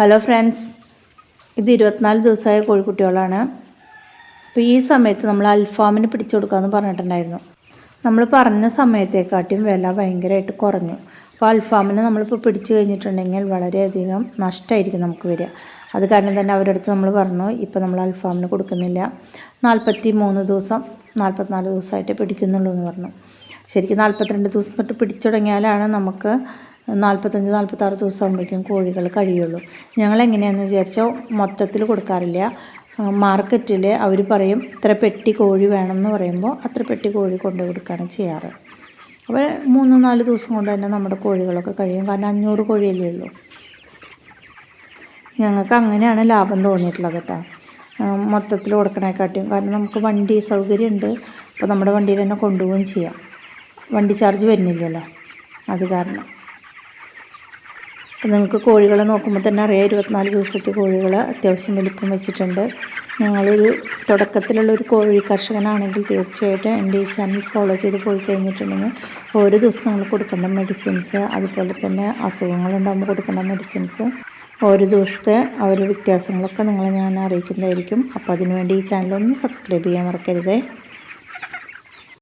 Hello friends ഇത് ഇരുപത്തിനാല് ദിവസമായ കോഴിക്കുട്ടികളാണ്. അപ്പോൾ ഈ സമയത്ത് നമ്മൾ അൽഫാമിന് പിടിച്ചു കൊടുക്കാമെന്ന് പറഞ്ഞിട്ടുണ്ടായിരുന്നു. നമ്മൾ പറഞ്ഞ സമയത്തേക്കാട്ടിയും വില ഭയങ്കരമായിട്ട് കുറഞ്ഞു. അപ്പോൾ അൽഫാമിന് നമ്മളിപ്പോൾ പിടിച്ചു കഴിഞ്ഞിട്ടുണ്ടെങ്കിൽ വളരെയധികം നഷ്ടമായിരിക്കും നമുക്ക് വരിക. അത് കാരണം തന്നെ അവരുടെ അടുത്ത് നമ്മൾ പറഞ്ഞു ഇപ്പോൾ നമ്മൾ അൽഫാമിന് കൊടുക്കുന്നില്ല. നാൽപ്പത്തി മൂന്ന് ദിവസം നാൽപ്പത്തിനാല് ദിവസമായിട്ട് പിടിക്കുന്നുള്ളൂ എന്ന് പറഞ്ഞു. ശരിക്കും നാൽപ്പത്തിരണ്ട് ദിവസം തൊട്ട് പിടിച്ചു തുടങ്ങിയാലാണ് നമുക്ക് നാൽപ്പത്തഞ്ച് നാൽപ്പത്താറ് ദിവസം ആകുമ്പോഴേക്കും കോഴികൾ കഴിയുള്ളൂ. ഞങ്ങൾ എങ്ങനെയാണെന്ന് വിചാരിച്ചാൽ മൊത്തത്തിൽ കൊടുക്കാറില്ല മാർക്കറ്റിൽ അവർ പറയും ഇത്ര പെട്ടി കോഴി വേണം എന്ന് പറയുമ്പോൾ അത്ര പെട്ടി കോഴി കൊണ്ടു കൊടുക്കുകയാണ് ചെയ്യാറ്. അപ്പോൾ മൂന്ന് നാല് ദിവസം കൊണ്ട് തന്നെ നമ്മുടെ കോഴികളൊക്കെ കഴിയും. കാരണം അഞ്ഞൂറ് കോഴിയല്ലേ ഉള്ളൂ. ഞങ്ങൾക്ക് അങ്ങനെയാണ് ലാഭം തോന്നിയിട്ടുള്ളത് കേട്ടോ. മൊത്തത്തിൽ കൊടുക്കണേക്കാട്ടിയും. കാരണം നമുക്ക് വണ്ടി സൗകര്യമുണ്ട് അപ്പോൾ നമ്മുടെ വണ്ടിയിൽ തന്നെ കൊണ്ടുപോവുകയും ചെയ്യാം. വണ്ടി ചാർജ് വരുന്നില്ലല്ലോ. അത് കാരണം. അപ്പോൾ നിങ്ങൾക്ക് കോഴികളെ നോക്കുമ്പോൾ തന്നെ അറിയാം ഇരുപത്തിനാല് ദിവസത്തെ കോഴികൾ അത്യാവശ്യം വലിപ്പം വെച്ചിട്ടുണ്ട്. ഞങ്ങളൊരു തുടക്കത്തിലുള്ള ഒരു കോഴി കർഷകനാണെങ്കിൽ തീർച്ചയായിട്ടും എന്റെ ഈ ചാനൽ ഫോളോ ചെയ്ത് പോയി കഴിഞ്ഞിട്ടുണ്ടെങ്കിൽ ഓരോ ദിവസം നമ്മൾ കൊടുക്കേണ്ട മെഡിസിൻസ് അതുപോലെ തന്നെ അസുഖങ്ങളുണ്ടാകുമ്പോൾ കൊടുക്കേണ്ട മെഡിസിൻസ് ഓരോ ദിവസത്തെ അവരുടെ വ്യത്യാസങ്ങളൊക്കെ നിങ്ങളെ ഞാൻ അറിയിക്കുന്നതായിരിക്കും. അപ്പോൾ അതിനുവേണ്ടി ഈ ചാനൽ ഒന്ന് സബ്സ്ക്രൈബ് ചെയ്യാൻ മറക്കരുതേ.